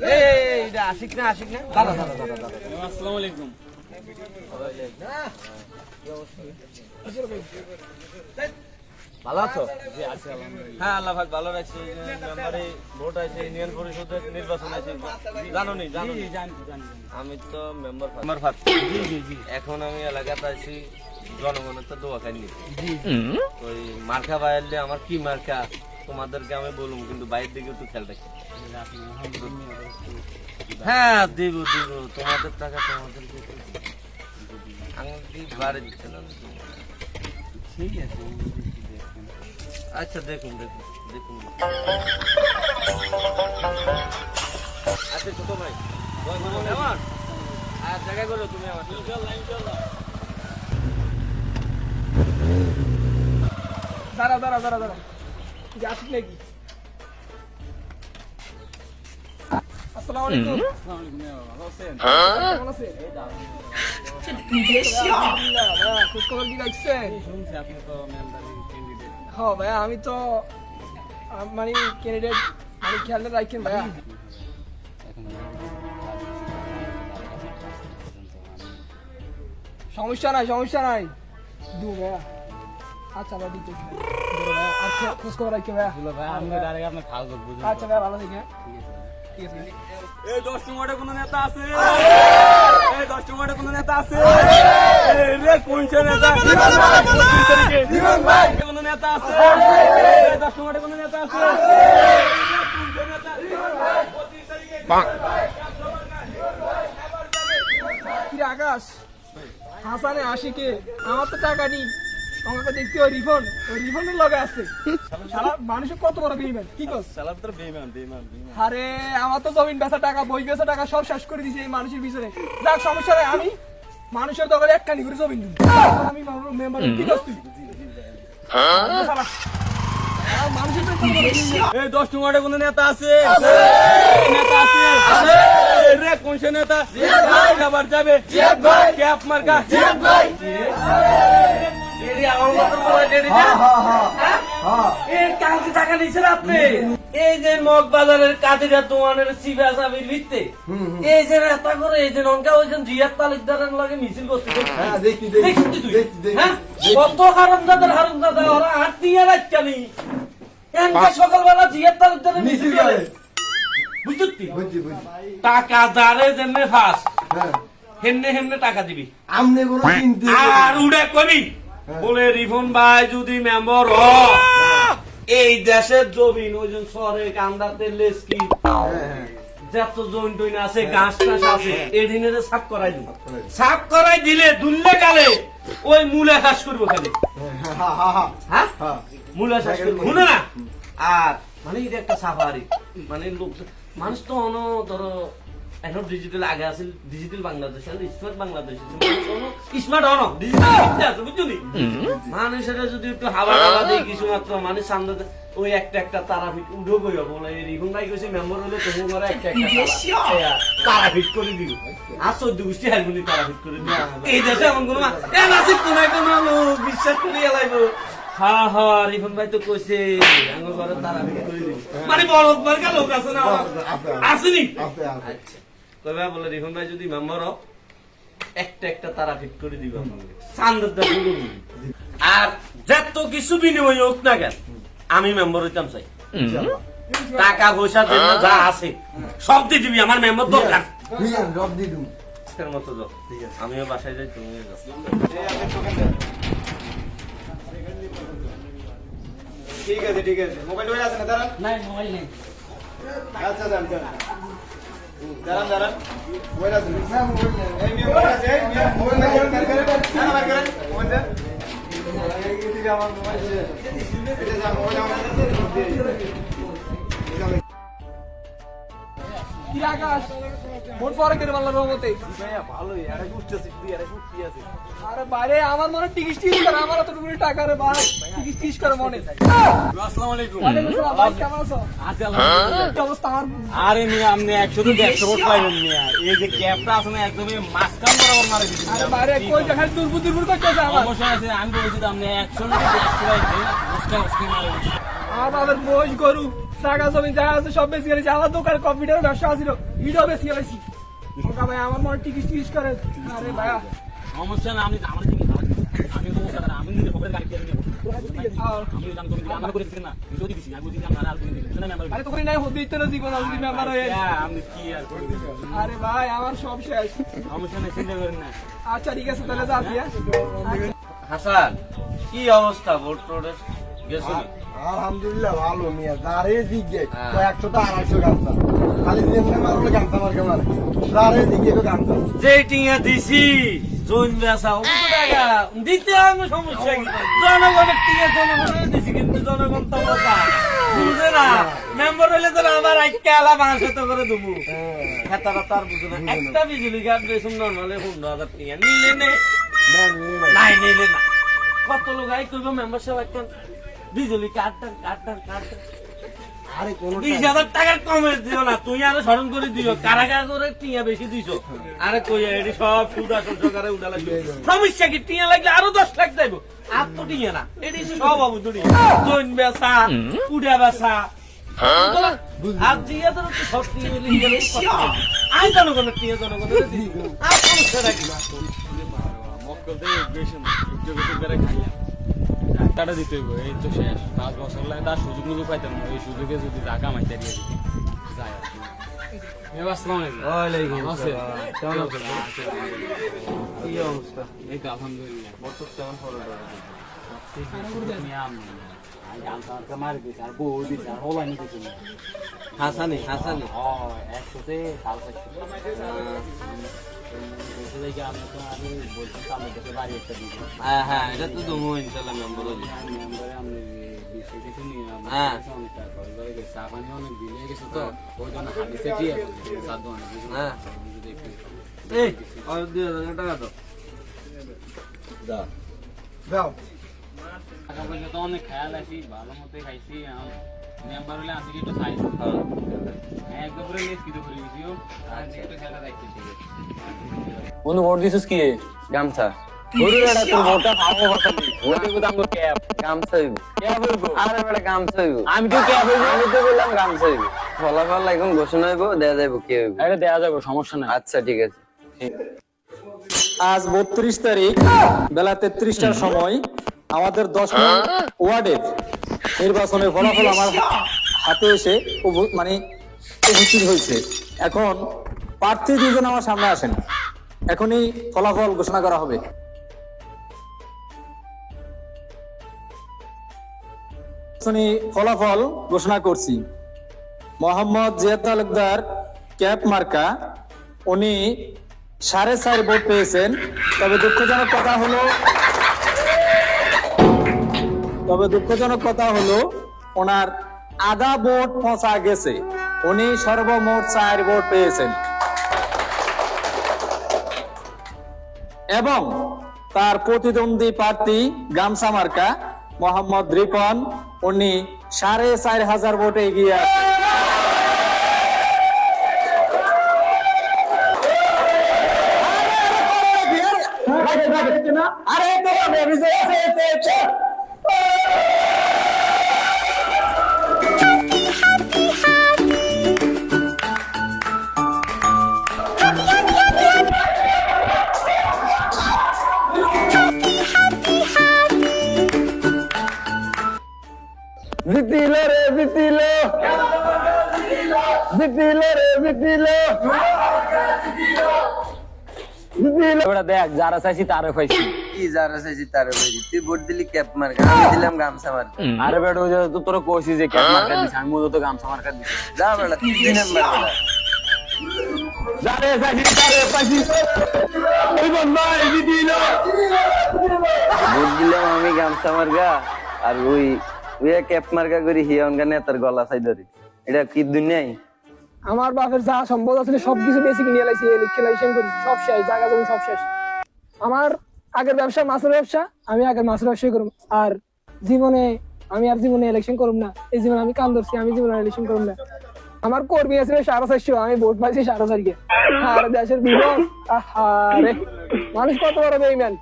এই এই, এই, এটা আশিক না আশিক না। দাদা দাদা দাদা দাদা আসসালামু আলাইকুম ভালো আছো? জি আছি আলহামদুলিল্লাহ। হ্যাঁ আল্লাহ ভালো রাখছে। মেম্বারে ভোট আছে ইউনিয়ন পরিষদের নির্বাচন আছে জানো নি আমি তো মেম্বার মেম্বার জি জি জি। এখন আমি এলাকাতে আছি জনগণের তো দোয়া খাইনি জি ওই মার্কা বাইরলে আমার কি মার্কা? তোমাদেরকে আমি বলুম কিন্তু বাইরের দিকে একটু খেয়াল রাখি। হ্যাঁ দিব দিব। তোমাদের টাকা তোমাদেরকে একটু বাড়ি দিচ্ছে না ঠিক আছে আচ্ছা দেখুন দেখুন দেখুন। আচ্ছা ছোট ভাই আমার? আর জায়গা করো তুমি আমার ইনশাআল্লাহ ইনশাআল্লাহ দাঁড়া দাঁড়া দাঁড়া দাঁড়া আসিস নাকি আসসালামু আলাইকুম আসসালামু ভালো আছেন আছেন হ্যাঁ আমি তো মানে ক্যান্ডিডেট মানে খেয়াল রাখেন ভাইয়া সমস্যা নাই সমস্যা নাই দু ভাইয়া আচ্ছা দিতে আচ্ছা রাখি ভাই আচ্ছা ভালো থেকে এই দশ টমাটো কোন নেতা আছে? এই দশ টমাটো কোন নেতা আছে? রে কোন নেতা? জীবন ভাই! কোন নেতা আছে? এই দশ টমাটো কোন নেতা আছে? আকাশ? হাসানে আশিকে আমার তো টাকা নেই। আমাকে দেখতে ওই রিফন্ড ওই রিফন্ডের লগে আছে। সারা মানুষের কত বড় বেইমান কি কস? সালাম তোর বেইমান বেইমান বেইমান। আরে আমার তো জমিন বেচা টাকা বই বেচা টাকা সব শেষ করে দিয়েছে এই মানুষের পিছনে। যাক সমস্যা নাই আমি মানুষের দখলে এক কানি করে জমিন দিই আমি মেম্বার কি কস তুই? মানুষের তো কত বড় বেইমান। এই দশ টমাটো কোন নেতা আছে? নেতা আছে? রে কোন সে নেতা? যাবে। ক্যাপ মার্কা। এই কালকে টাকা নিয়েছেন আপনি? এই যে মগ বাজারের কাদিরা তোমানের সিবা সাবির ভিত্তে এই যে নেতা করে এই যে ননকা হয়েছেন জিয়ার তালুকদারের লগে মিছিল করছে দেখছিস? তুই? হ্যাঁ? কত ওরা দিয়ে এনকা সকালবেলা জিয়ার তালুকদারের মিছিল করে। টাকা দারে যেমনে ফাস হেমনে হেমনে টাকা দিবি। আমনে চিনতে আর উড়ে কবি। বলে রিফন ভাই যদি মেম্বার হ এই দেশের জমিন ওই যে শহরে কান্দাতে লেসকি যত জমিন টইন আছে গাছ টাছ আছে এদিনে সাফ করাই দিব। সাফ করাই দিলে দুললে গালে ওই মূলে চাষ করব খালি। হ্যাঁ? মূলে চাষ করব। শুনে না? আর মানে এটা একটা সাফারি। মানে লোক মানুষ তো অন ধরো এখন ডিজিটাল আগে আছে ডিজিটাল বাংলাদেশ আর স্মার্ট বাংলাদেশ স্মার্ট হন ডিজিটাল আছে বুঝছ নি? মানুষের যদি একটু হাওয়া হাওয়া দেয় কিছু মাত্র সামনে ওই একটা একটা তারা ফিট উঠো কইয়া বলে এই রিগুন ভাই কইছে মেম্বার হলে তুমি ঘরে একটা একটা করে দিও আর চোদ্দ গোষ্ঠী করে দিও এই দেশে এমন কোনো এ কোন কোনো লোক বিশ্বাস করি এলাইবো হা হা রিফন ভাই তো কইছে আমার ঘরে তারা ফিট করে দিও মানে বড় লোক আছে না? আসেনি আচ্ছা। কবে বলে রিফন ভাই যদি মেম্বার হোক একটা একটা তারা ফিট করে দিব চান্দের আর যত কিছু বিনিময় হোক না কেন আমি মেম্বার হইতাম চাই। টাকা পয়সা যেন যা আছে সব দিয়ে দিবি আমার মেম্বার দরকার। জব দি তুমি আজকের মতো যাও। আমিও বাসায় যাই তুমিও যাও। ঠিক আছে ঠিক আছে। মোবাইল হয়ে আছে না দাঁড়ান নাই মোবাইল নেই। আচ্ছা দাঁড়ান দাঁড়ান হুম, দাঁড়ান দাঁড়ান মোবাইল আছে না মোবাইল নেই এই মিয়া মোবাইল আছে এই মিয়া মোবাইল নাই কি আকাশ ভোট পরে করে পারলাম রহমতে ভালোই আরে উঠতেছি তুই আরে উঠতি আছে? আরে বাইরে আমার মনে টিকিস টিকিস করে আমার অতটুকু টাকা রে ভাই টিকিস টিকিস করে মনে। আসসালামু আলাইকুম। ভাই কেমন আছো? আছি আলহামদুলিল্লাহ। অবস্থা আমার? আরে মিয়া আপনি একশো তো দেড়শো ভোট পাইবেন এই যে ক্যাপটা আছে না একদমই মাঝখান বরাবর মারে আরে বাইরে কই দেখা দুর্বু দুর্বু করতেছে আমার। অবশ্যই আছে আমি বলছি তো আপনি একশো না দেড়শো পাইবেন মুসকা মুসকি মারে দিচ্ছি আমার বাবার বই গরু। টাকা জমি যা আছে সব বেশি গেছে আমার দোকানে কম্পিউটার ব্যবসা আছিল ইটাও বেশি গেছি ওটা ভাই আমার মনে টিকিস টিকিস করে। আরে ভাইয়া। সমস্যা না আমি আমার দিকে আমি সমস্যা না আমি নিজে খবরের গাড়ি দিয়ে নেব। আমি জানি তুমি আমার করে দিছি না? আমি দিছি আমি আমার আর দিন দিছি না আরে তোকে নাই হতে দিতে না জীবন আমি মেম্বার হয়ে আমি কি আর আরে ভাই আমার সব শেষ। সমস্যা নেই চিন্তা করেন না। আচ্ছা ঠিক আছে তাহলে হ্যাঁ? হাসান কি অবস্থা ভোট টোটের গেছো? আলহামদুলিল্লাহ ভালো মিয়া। দাঁড়ে দিকে হ্যাঁ। একশো তো আড়াইশো গামছা খালি যেমনি মারলে গামছা মারকে মারে। দাঁড়ে দিকে তো গামছা যে টিয়া দিছি জৈন বেসা কত টাকা দিতে আমি সমস্যা কি? জনগণের টিয়া জনগণের দিছি কিন্তু জনগণ তো বোকা বুঝে না? মেম্বার হইলে তো আমার আইকে আলা বাসা তো করে দেবো। হেতারা তার বুঝে না। একটা বিজুলি কাট বেসুন নর্মালে পনেরো হাজার টিয়া নিলে নে। নাই নিলে না। কত লোক আই করব মেম্বারশিপ একটা বিজুলি কাটটান কাটটান কাটটান আরে কোনো বিশ হাজার টাকা কমে দিও না তুই আরও স্মরণ করে দিও। কারা কারা করে টিয়া বেশি দিছো। আরে কই এটি সব সুদ আসল সরকারে উঠা লাগবে সমস্যা কি? টিয়া লাগলে আরও দশ লাখ যাইব আর তো টিয়া না এটি সব অবধি জৈন বেসা কুড়া বেসা আর টিয়া তো সব টিয়া লিখে জনগণের টিয়া জনগণের আর মক্কল দিয়ে করে টাকাটা দিতে হইব এই তো শেষ পাঁচ বছর লাগে তার সুযোগ নিবে পাইতাম না এই সুযোগে যদি টাকা মাইতে দিয়ে দিতে যাই আর কি। এ বাস, আসসালামু আলাইকুম। ওয়ালাইকুম আছে? আসসালাম। কেমন আছেন? কি অবস্থা এই আলহামদুলিল্লাহ হাসানি হাসানি একশোতে দিব হ্যাঁ হ্যাঁ এটা তো দেবো ইনশাল্লাহ মেম্বার হ্যাঁ। চা পানি অনেক বিল গেছে তো ওই জন্য হাদিসে দিয়ে হ্যাঁ। এই দুই হাজার টাকা দাও দাও টাকা পয়সা তো অনেক খেয়াল আছি ভালো মতো খাইছি মেম্বার হলে আসি একটু খাই। একদম পুরো লেস কিছু করে গেছি আর একটু খেলা দেখতে ঠিক বন্ধু ভোট দিছিস কি? গামছা। গরুর এটা তোর ভোটটা খাব কথা নেই ভোট দিব ক্যাপ। গামছা হইব ক্যাপ হইব? আরে বেটা গামছা হইব আমি তো ক্যাপ হইব। আমি তো বললাম গামছা হইব ফলাফল এখন ঘোষণা হইব দেয়া যাইব কি হইব। এটা দেয়া যাবে সমস্যা নাই। আচ্ছা ঠিক আছে। আজ বত্রিশ তারিখ বেলা তেত্রিশটার সময়। আমাদের দশ ওয়ার্ডের নির্বাচনের ফলাফল আমার হাতে এসে মানে উপস্থিত হয়েছে। এখন প্রার্থী দুজন আমার সামনে আসেন। এখনই ফলাফল ঘোষণা করা হবে। ফলাফল ঘোষণা করছি। মোহাম্মদ জিয়া তালুকদার ক্যাপ মার্কা উনি সাড়ে চার ভোট পেয়েছেন। তবে দুঃখজনক কথা হলো তবে দুঃখজনক কথা হলো, ওনার আধা ভোট ফসা গেছে। উনি সর্বমোট চার ভোট পেয়েছেন। এবং তার প্রতিদ্বন্দ্বী প্রার্থী গামছা মার্কা, মোহাম্মদ রিপন, উনি সাড়ে চার হাজার ভোটে এগিয়ে আছেন। জিতিল রে জিতিল। জিতিল রে জিতিল। জিতিল। ওটা দেখ যারা চাইছি তারে পাইছি। কি যারা চাইছি তারে বলি তুই ভোট দিলি ক্যাপ মার্কা আমি দিলাম গামছা মার্কা আরে বেটা ওই তো তোর কইছি যে ক্যাপ মার্কা দিছি আমি মূলত গামছা মার্কা দিছি। যা বেটা তুই দুই নাম্বার যারে চাইছি তারে পাইছি। ওই ভাই জিতিল। ভোট দিলাম আমি গামছা মার্কা আর ওই ওই ক্যাপ মার্কা করি হিয়ন গানে তার গলা চাই ধরি। এটা কি দুনিয়ায় আমার বাপের যা সম্পদ বেশি কিনে লাইছি করি। সব শেষ, জায়গা জমি সব শেষ। আমার আগের ব্যবসা মাছের ব্যবসা, আমি আগের মাছের করব আর জীবনে, আমি আর জীবনে ইলেকশন করব না। এই জীবনে আমি কাম ধরছি, আমি জীবনে ইলেকশন করব না। আমার কর্মী আছে আমি ভোট পাইছি সাড়ে চারকে আর দেশের মানুষ কত বড় বেইমান।